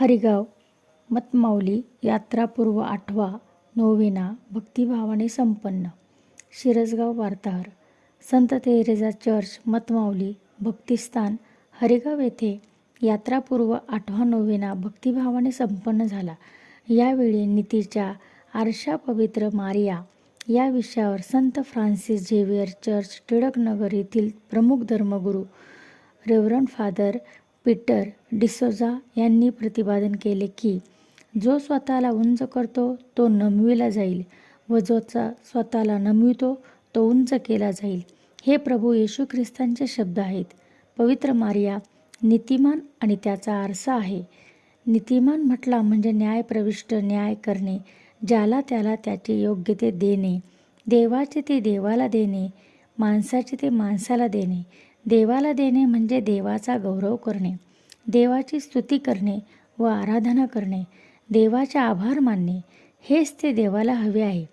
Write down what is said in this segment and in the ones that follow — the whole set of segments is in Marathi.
हरिगाव मतमाऊली यात्रापूर्व आठवा नोविना भक्तिभावाने संपन्न. शिरसगाव वार्ताहर. संत तेरेजा चर्च मतमाऊली भक्तिस्थान हरिगाव येथे यात्रापूर्व आठवा नोवेना भक्तिभावाने संपन्न झाला. यावेळी नीतीच्या आरशा पवित्र मारिया या विषयावर संत फ्रान्सिस झेवियर चर्च टिळकनगर येथील प्रमुख धर्मगुरू रेव्हरंड फादर पीटर डिसोजा यांनी प्रतिपादन केले की जो स्वतःला उंच करतो तो नमविला जाईल व जोचा स्वतःला नमवितो तो उंच केला जाईल. हे प्रभू येशू ख्रिस्तांचे शब्द आहेत. पवित्र मारिया नीतिमान आणि त्याचा आरसा आहे. नीतिमान म्हटला म्हणजे न्यायप्रविष्ट न्याय करणे ज्याला त्याला त्याचे योग्य ते देणे देवाचे ते देवाला देणे माणसाचे ते माणसाला देणे देवाला देणे म्हणजे देवाचा गौरव करणे देवाची स्तुती करणे व आराधना करणे देवाचे आभार मानणे हेच ते देवाला हवे आहे.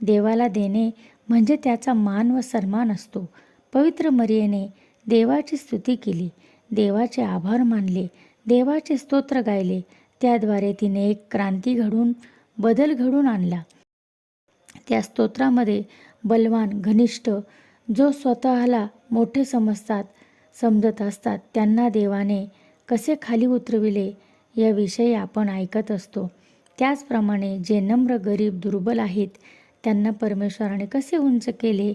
देवाला देणे म्हणजे त्याचा मान व सन्मान असतो. पवित्र मरियेने देवाची स्तुती केली देवाचे आभार मानले देवाचे स्तोत्र गायले त्याद्वारे तिने एक क्रांती घडून बदल घडून आणला. त्या स्तोत्रामध्ये बलवान घनिष्ठ जो स्वतःला मोठे समजतात समजत असतात त्यांना देवाने कसे खाली उतरविले याविषयी आपण ऐकत असतो. त्याचप्रमाणे जे नम्र गरीब दुर्बल आहेत त्यांना परमेश्वराने कसे उंच केले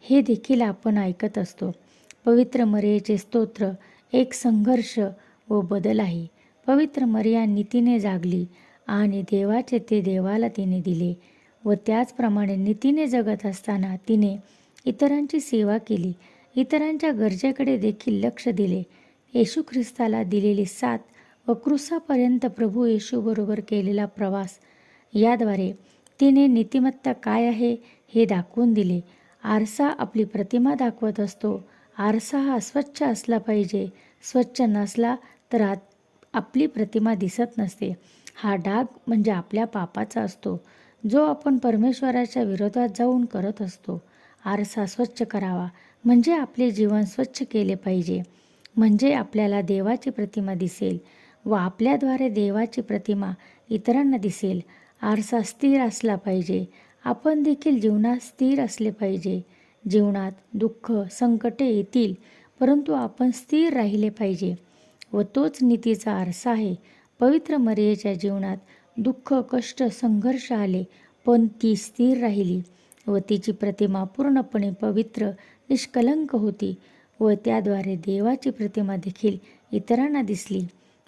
हे देखील आपण ऐकत असतो. पवित्र मरियेचे स्तोत्र एक संघर्ष व बदल आहे. पवित्र मरिया नीतीने जागली आणि देवाचे ते देवाला तिने दिले व त्याचप्रमाणे नीतीने जगत असताना तिने इतरांची सेवा केली. इतरांच्या गरजेकडे देखील लक्ष दिले. येशू ख्रिस्ताला दिलेली साथ व क्रुसापर्यंत प्रभू येशूबरोबर केलेला प्रवास याद्वारे तिने नीतिमत्ता काय आहे हे दाखवून दिले. आरसा आपली प्रतिमा दाखवत असतो. आरसा हा स्वच्छ असला पाहिजे. स्वच्छ नसला तर आत आपली प्रतिमा दिसत नसते. हा डाग म्हणजे आपल्या पापाचा असतो. जो आपण परमेश्वराच्या विरोधात जाऊन करत असतो. आरसा स्वच्छ करावा. म्हणजे आपले जीवन स्वच्छ केले पाहिजे. म्हणजे आपल्याला देवाची प्रतिमा दिसेल व आपल्याद्वारे देवाची प्रतिमा इतरांना दिसेल. आरसा स्थिर असला पाहिजे. आपण देखील जीवनात स्थिर असले पाहिजे. जीवनात दुःख संकटे येतील परंतु आपण स्थिर राहिले पाहिजे व तोच नीतीचा आरसा आहे. पवित्र मर्याच्या जीवनात दुःख कष्ट संघर्ष आले पण ती स्थिर राहिली. व तिची प्रतिमा पूर्णपणे पवित्र निष्कलंक होती व त्याद्वारे देवाची प्रतिमा देखील इतरांना दिसली.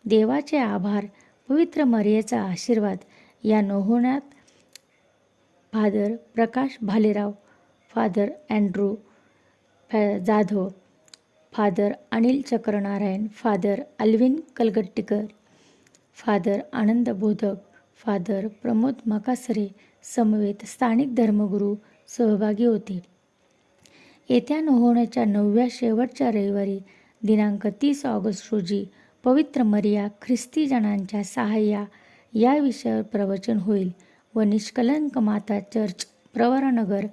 देवाचे आभार पवित्र मर्याचा आशीर्वाद या नोहोण्यात father Prakash Bhalerao father Andrew फॅ Jadhav father Anil Chakranarayan father Alvin Kalgattikar father Anand Bodhak father Pramod Makasare समवेत स्थानिक धर्मगुरू सहभागी होते. येत्या नोहोण्याच्या नवव्या शेवटच्या रविवारी दिनांक तीस ऑगस्ट रोजी पवित्र मरिया ख्रिस्ती जणांच्या सहाय्या या विषयावर प्रवचन होईल व निष्कलंक माता चर्च प्रवरानगर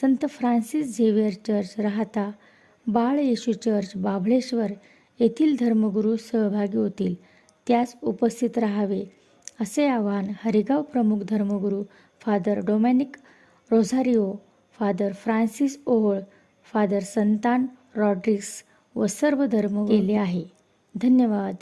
संत फ्रान्सिस झेवियर चर्च राहता बाळ येशू चर्च बाभळेश्वर येथील धर्मगुरू सहभागी होतील. त्यास उपस्थित राहावे. असे आवाहन हरिगाव प्रमुख धर्मगुरू father Dominic Rosario father Francis Ohol father Santan Rodrigues व सर्व धर्म केले आहे. धन्यवाद.